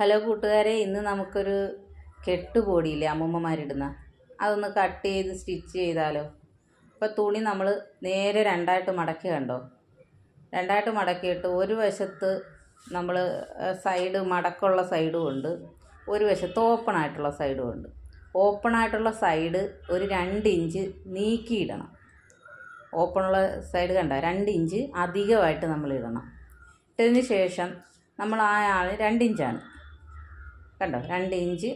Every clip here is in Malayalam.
ഹലോ കൂട്ടുകാരെ ഇന്ന് നമുക്കൊരു കെട്ടുപോടിയില്ലേ അമ്മൂമ്മമാരിടുന്ന? അതൊന്ന് കട്ട് ചെയ്ത് സ്റ്റിച്ച് ചെയ്താലോ? ഇപ്പോൾ തുണി നമ്മൾ നേരെ രണ്ടായിട്ട് മടക്കി കണ്ടോ? രണ്ടായിട്ട് മടക്കിയിട്ട് ഒരു വശത്ത് നമ്മൾ സൈഡ് മടക്കുള്ള സൈഡും ഉണ്ട്. ഒരു വശത്ത് ഓപ്പൺ ആയിട്ടുള്ള സൈഡും ഉണ്ട്. ഓപ്പൺ ആയിട്ടുള്ള സൈഡ് ഒരു രണ്ട് ഇഞ്ച് നീക്കിയിടണം. ഓപ്പണുള്ള സൈഡ് കണ്ട? രണ്ട് ഇഞ്ച് അധികമായിട്ട് നമ്മൾ ഇടണം. ഇട്ടതിന് ശേഷം നമ്മൾ ആ ആൾ രണ്ട് ഇഞ്ചാണ്. കണ്ടോ? രണ്ട് ഇഞ്ച്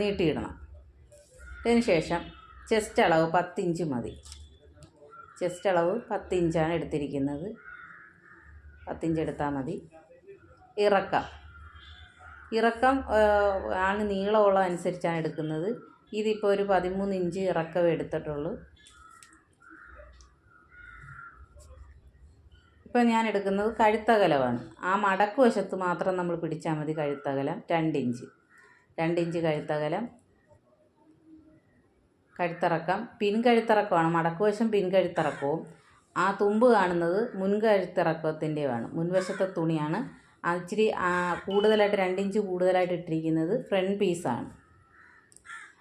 നീട്ടിയിടണം. അതിന് ശേഷം ചെസ്റ്റ് അളവ് പത്തിഞ്ച് മതി. ചെസ്റ്റ് അളവ് പത്തിഞ്ചാണ് എടുത്തിരിക്കുന്നത്. പത്തിഞ്ച് എടുത്താൽ മതി. ഇറക്കം. ഇറക്കം ആണ് നീളമുള്ള അനുസരിച്ചാണ് എടുക്കുന്നത്. ഇതിപ്പോൾ ഒരു പതിമൂന്ന് ഇഞ്ച് ഇറക്കം എടുത്തിട്ടുള്ളൂ. ഇപ്പം ഞാൻ എടുക്കുന്നത് കഴുത്തകലമാണ്. ആ മടക്ക് വശത്ത് മാത്രം നമ്മൾ പിടിച്ചാൽ മതി കഴുത്തകലം രണ്ടിഞ്ച്. രണ്ടിഞ്ച് കഴുത്തകലം കഴുത്തിറക്കം പിൻകഴുത്തിറക്കമാണ് മടക്ക് വശം പിൻകഴുത്തിറക്കവും ആ തുമ്പ് കാണുന്നത് മുൻകഴുത്തിറക്കത്തിന്റെയാണ് മുൻവശത്തെ തുണിയാണ്. ഇച്ചിരി കൂടുതലായിട്ട് രണ്ടിഞ്ച് കൂടുതലായിട്ട് ഇട്ടിരിക്കുന്നത് ഫ്രണ്ട് പീസാണ്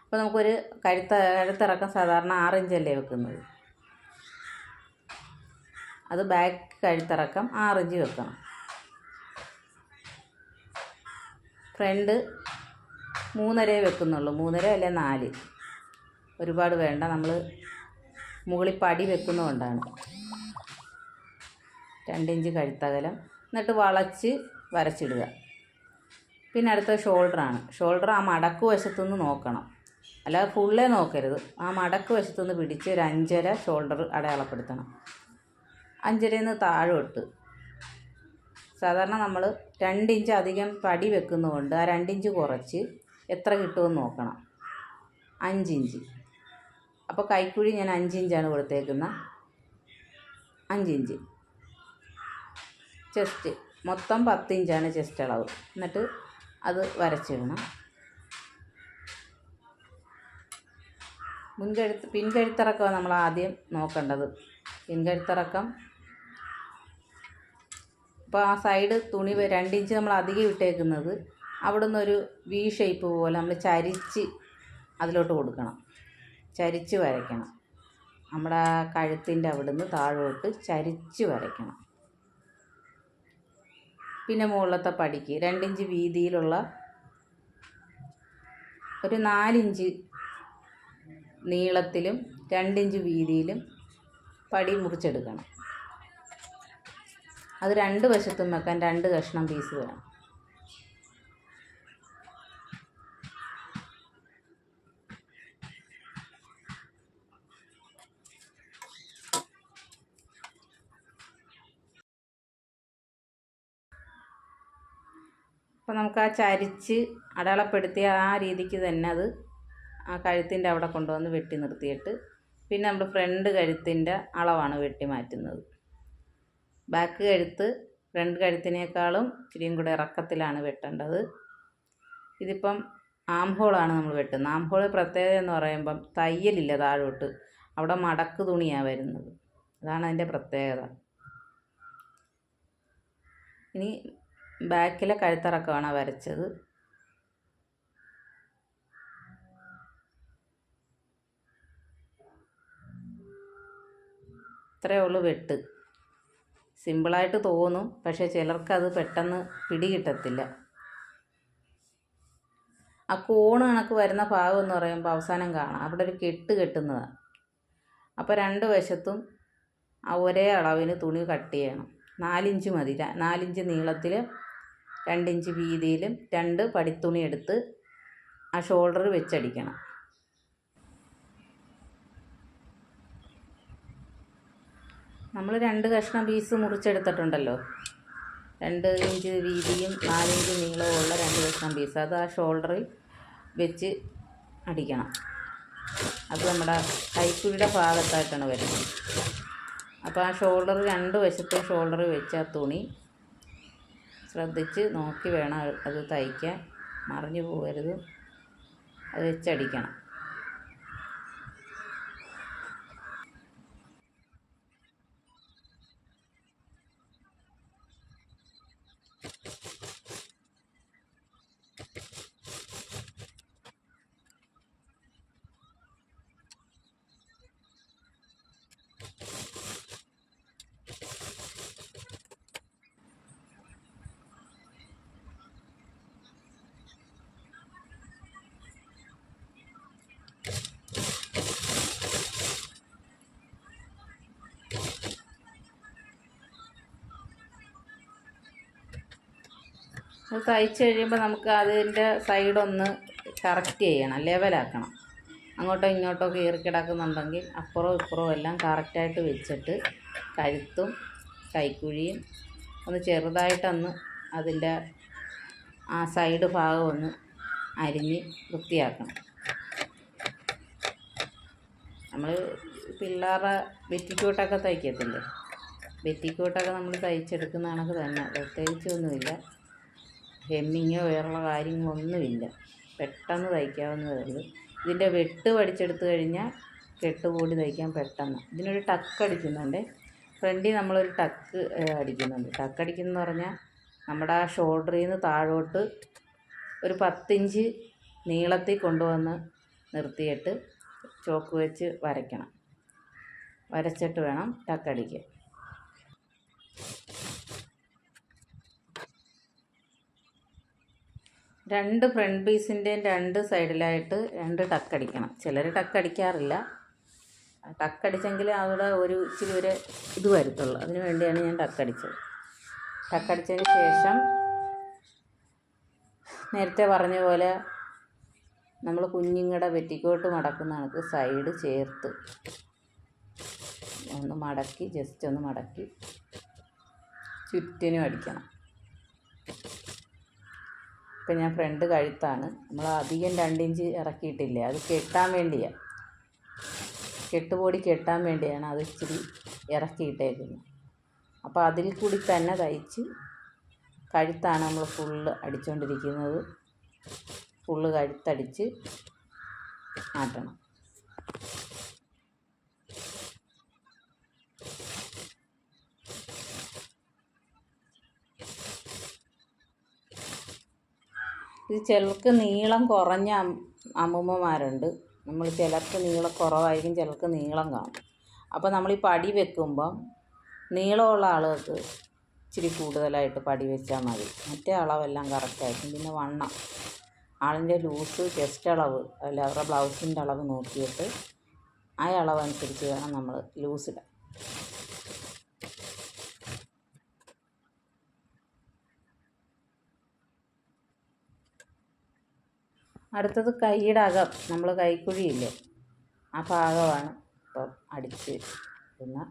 അപ്പോൾ നമുക്കൊരു കഴുത്ത കഴുത്തിറക്കം സാധാരണ ആറിഞ്ചല്ലേ വെക്കുന്നത്. അത് ബാക്ക് കഴുത്തിറക്കം ആറ് ഇഞ്ച് വെക്കണം. ഫ്രണ്ട് മൂന്നര വെക്കുന്നുള്ളൂ. മൂന്നര അല്ലെ നാല്? ഒരുപാട് വേണ്ട. നമ്മൾ മുകളിൽ പടി വെക്കുന്നതുകൊണ്ടാണ്. രണ്ടിഞ്ച് കഴുത്തകലം. എന്നിട്ട് വളച്ച് വരച്ചിടുക. പിന്നെ അടുത്ത ഷോൾഡറാണ് ഷോൾഡർ ആ മടക്ക് വശത്തുനിന്ന് നോക്കണം. അല്ലാതെ ഫുള്ളേ നോക്കരുത്. ആ മടക്ക് വശത്തുനിന്ന് പിടിച്ച് ഒരു അഞ്ചര ഷോൾഡർ അടയാളപ്പെടുത്തണം. അഞ്ചരയിൽ നിന്ന് താഴോട്ട് സാധാരണ നമ്മൾ രണ്ടിഞ്ച് അധികം പടി വെക്കുന്നതുകൊണ്ട് ആ രണ്ടിഞ്ച് കുറച്ച് എത്ര കിട്ടുമെന്ന് നോക്കണം. അഞ്ചിഞ്ച്. അപ്പോൾ കൈക്കുഴി ഞാൻ അഞ്ചിഞ്ചാണ് കൊടുത്തേക്കുന്ന. അഞ്ചിഞ്ച്. ചെസ്റ്റ്. മൊത്തം പത്തിഞ്ചാണ് ചെസ്റ്റ് അളവ്. എന്നിട്ട് അത് വരച്ചിടണം. മുൻകഴുത്ത് പിൻകഴുത്തിറക്കമാണ് നമ്മൾ ആദ്യം നോക്കേണ്ടത്. പിൻകഴുത്തിറക്കം ഇപ്പോൾ ആ സൈഡ് തുണി രണ്ടിഞ്ച് നമ്മൾ അധികം ഇട്ടേക്കുന്നത്. അവിടെ നിന്നൊരു വി ഷേപ്പ് പോലെ നമ്മൾ ചരിച്ച് അതിലോട്ട് കൊടുക്കണം. ചരിച്ച് വരയ്ക്കണം. നമ്മുടെ കഴുത്തിന്റെ അവിടെ നിന്ന് താഴോട്ട് ചരിച്ച് വരയ്ക്കണം. പിന്നെ മുകളിലത്തെ പടിക്ക് രണ്ടിഞ്ച് വീതിയിലുള്ള ഒരു നാലിഞ്ച് നീളത്തിലും രണ്ടിഞ്ച് വീതിയിലും പടി മുറിച്ചെടുക്കണം. അത് രണ്ട് വശത്തും വെക്കാൻ രണ്ട് കഷ്ണം പീസ് വേണം. അപ്പോൾ നമുക്ക് ആ ചരിച്ച് അടയാളപ്പെടുത്തിയ ആ രീതിക്ക് തന്നെ അത് ആ കഴുത്തിന്റെ അവിടെ കൊണ്ടുവന്ന് വെട്ടി നിർത്തിയിട്ട് പിന്നെ നമ്മൾ ഫ്രണ്ട് കഴുത്തിന്റെ അളവാണ് വെട്ടി മാറ്റുന്നത്. ബാക്ക് കഴുത്ത് ഫ്രണ്ട് കഴുത്തിനേക്കാളും ഇച്ചിരിയും കൂടെ ഇറക്കത്തിലാണ് വെട്ടേണ്ടത്. ഇതിപ്പം ആം ഹോളാണ് നമ്മൾ വെട്ടുന്നത്. ആം ഹോൾ പ്രത്യേകത എന്ന് പറയുമ്പം തയ്യലില്ല താഴോട്ട്. അവിടെ മടക്ക് തുണിയാണ് വരുന്നത്. അതാണ് അതിന്റെ പ്രത്യേകത. ഇനി ബാക്കിലെ കഴുത്തിറക്കമാണ് വരച്ചത്. ഇത്രയേ ഉള്ളൂ വെട്ട്. സിമ്പിളായിട്ട് തോന്നും പക്ഷേ ചിലർക്കത് പെട്ടെന്ന് പിടികിട്ടത്തില്ല. ആ കോണ് കണക്ക് വരുന്ന ഭാഗം എന്ന് പറയുമ്പോൾ അവസാനം കാണാം. അവിടെ ഒരു കെട്ട് കെട്ടുന്നതാണ് അപ്പോൾ രണ്ട് വശത്തും ആ ഒരേ അളവിന് തുണി കട്ട് ചെയ്യണം. നാലിഞ്ച് മതി. നാലിഞ്ച് നീളത്തിൽ രണ്ടിഞ്ച് വീതിയിലും രണ്ട് പടിത്തുണി എടുത്ത് ആ ഷോൾഡർ വെച്ചടിക്കണം. നമ്മൾ രണ്ട് കഷ്ണം പീസ് മുറിച്ചെടുത്തിട്ടുണ്ടല്ലോ. രണ്ട് ഇഞ്ച് വീതിയും നാലിഞ്ച് നീളവും ഉള്ള രണ്ട് കഷ്ണം പീസ്. അത് ആ ഷോൾഡറിൽ വെച്ച് അടിക്കണം. അത് നമ്മുടെ കൈക്കുഴിയുടെ ഭാഗത്തായിട്ടാണ് വരുന്നത്. അപ്പോൾ ആ ഷോൾഡർ രണ്ട് വശത്തെ ഷോൾഡർ വെച്ച് ആ തുണി ശ്രദ്ധിച്ച് നോക്കി വേണം അത് തയ്ക്കാൻ. മറിഞ്ഞു പോകരുത്. അത് വെച്ചടിക്കണം. അത് തയ്ച്ച് കഴിയുമ്പോൾ നമുക്ക് അതിന്റെ സൈഡൊന്ന് കറക്റ്റ് ചെയ്യണം ലെവലാക്കണം അങ്ങോട്ടോ ഇങ്ങോട്ടോ കീറി കിടക്കുന്നുണ്ടെങ്കിൽ അപ്പുറവും ഇപ്പുറവും എല്ലാം കറക്റ്റായിട്ട് വെച്ചിട്ട് കഴുത്തും കൈക്കുഴിയും ഒന്ന് ചെറുതായിട്ടൊന്ന് അതിന്റെ ആ സൈഡ് ഭാഗം ഒന്ന് അരിഞ്ഞ് വൃത്തിയാക്കണം. നമ്മൾ പിള്ളേരുടെ വെറ്റിക്കോട്ടൊക്കെ തയ്ക്കത്തില്ലേ? വെറ്റിക്കോട്ടൊക്കെ നമ്മൾ തയ്ച്ചെടുക്കുന്ന കണക്ക് തന്നെ പ്രത്യേകിച്ചൊന്നുമില്ല. ഹെമ്മിങ്ങോ വേറെയുള്ള കാര്യങ്ങളൊന്നുമില്ല. പെട്ടെന്ന് തയ്ക്കാവുന്നതേ ഉള്ളൂ ഇതിന്റെ വെട്ട് പഠിച്ചെടുത്ത് കഴിഞ്ഞാൽ കെട്ടുകൂടി തയ്ക്കാൻ പെട്ടെന്ന്. ഇതിനൊരു ടക്ക് അടിക്കുന്നുണ്ട്. ഫ്രണ്ടിൽ നമ്മളൊരു ടക്ക് അടിക്കുന്നുണ്ട്. ടക്ക് അടിക്കുന്ന പറഞ്ഞാൽ നമ്മുടെ ആ ഷോൾഡറിൽ നിന്ന് താഴോട്ട് ഒരു പത്തിഞ്ച് നീളത്തിൽ കൊണ്ടുവന്ന് നിർത്തിയിട്ട് ചോക്ക് വെച്ച് വരയ്ക്കണം. വരച്ചിട്ട് വേണം ടക്കടിക്കാൻ രണ്ട് ഫ്രണ്ട് പീസിന്റെയും രണ്ട് സൈഡിലായിട്ട് രണ്ട് ടക്കടിക്കണം. ചിലർ ടക്കടിക്കാറില്ല. ടക്കടിച്ചെങ്കിൽ അവിടെ ഒരു ഇച്ചിരി ഒരു ഇത് വരത്തുള്ളൂ. അതിന് വേണ്ടിയാണ് ഞാൻ ടക്കടിച്ചത്. ടക്കടിച്ചതിന് ശേഷം നേരത്തെ പറഞ്ഞ പോലെ നമ്മൾ കുഞ്ഞുങ്ങളുടെ വെറ്റിക്കോട്ട് മടക്കുന്ന കണക്ക് സൈഡ് ചേർത്ത് ഒന്ന് മടക്കി ജസ്റ്റ് ഒന്ന് മടക്കി ചുറ്റിനും അടിക്കണം. ഇപ്പം ഞാൻ ഫ്രണ്ട് കഴുത്താണ്. നമ്മൾ അധികം രണ്ടിഞ്ച് ഇറക്കിയിട്ടില്ലേ? അത് കെട്ടാൻ വേണ്ടിയാണ് കെട്ടുപൊടി കെട്ടാൻ വേണ്ടിയാണ് അത് ഇച്ചിരി ഇറക്കിയിട്ടേക്കുന്നത്. അപ്പോൾ അതിൽ കൂടി തന്നെ തയ്ച്ച് കഴുത്താണ് നമ്മൾ ഫുള്ള് അടിച്ചുകൊണ്ടിരിക്കുന്നത് ഫുള്ള് കഴുത്തടിച്ച് മാറ്റണം. ഇത് ചിലർക്ക് നീളം കുറഞ്ഞ അമ്മൂമ്മമാരുണ്ട്. നമ്മൾ ചിലർക്ക് നീളം കുറവായിരിക്കും ചിലർക്ക് നീളം കാണും. അപ്പോൾ നമ്മൾ ഈ പടി വെക്കുമ്പം നീളമുള്ള ആളുകൾക്ക് ഇച്ചിരി കൂടുതലായിട്ട് പടി വെച്ചാൽ മതി. മറ്റേ അളവെല്ലാം കറക്റ്റായിരിക്കും പിന്നെ വണ്ണം. ആളിന്റെ ലൂസ് ചെസ്റ്റ് അളവ് അല്ല അവരുടെ ബ്ലൗസിന്റെ അളവ് നോക്കിയിട്ട് ആ അളവനുസരിച്ച് വേണം നമ്മൾ ലൂസ് അടുത്തത് കൈയുടെ അകം നമ്മൾ കൈക്കുഴിയില്ലേ? ആ ഭാഗമാണ് ഇപ്പം അടിച്ച് പിന്നെ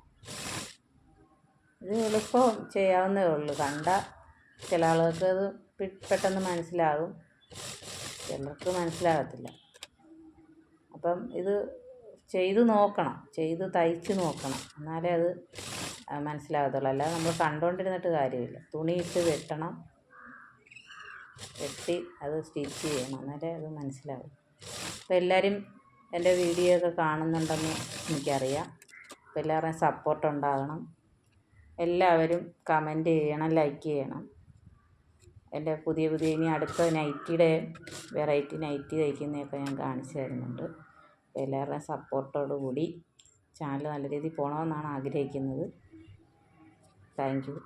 ഇത് എളുപ്പം ചെയ്യാവുന്നേ ഉള്ളൂ. കണ്ട ചില ആളുകൾക്ക് അത് പെട്ടെന്ന് മനസ്സിലാകും. ചിലർക്ക് മനസ്സിലാകത്തില്ല. അപ്പം ഇത് ചെയ്ത് നോക്കണം. ചെയ്ത് തയ്ച്ച് നോക്കണം. എന്നാലേ അത് മനസ്സിലാകത്തുള്ളൂ. അല്ലാതെ നമ്മൾ കണ്ടുകൊണ്ടിരുന്നിട്ട് കാര്യമില്ല. തുണിയിട്ട് വെട്ടണം. വെട്ടി അത് സ്റ്റിച്ച് ചെയ്യണം. എന്നാലേ അത് മനസ്സിലാവും. അപ്പോൾ എല്ലാവരും എന്റെ വീഡിയോ ഒക്കെ കാണുന്നുണ്ടെന്ന് എനിക്കറിയാം. അപ്പോൾ എല്ലാവരുടെയും സപ്പോർട്ട് ഉണ്ടാകണം. എല്ലാവരും കമന്റ് ചെയ്യണം ലൈക്ക് ചെയ്യണം. എന്റെ പുതിയ പുതിയ ഇനി അടുത്ത നൈറ്റിയുടെ വെറൈറ്റി നൈറ്റി തയ്ക്കുന്നതൊക്കെ ഞാൻ കാണിച്ചു തരുന്നുണ്ട്. അപ്പോൾ എല്ലാവരുടെയും സപ്പോർട്ടോടു കൂടി ചാനൽ നല്ല രീതിയിൽ പോകണമെന്നാണ് ആഗ്രഹിക്കുന്നത്. Thank you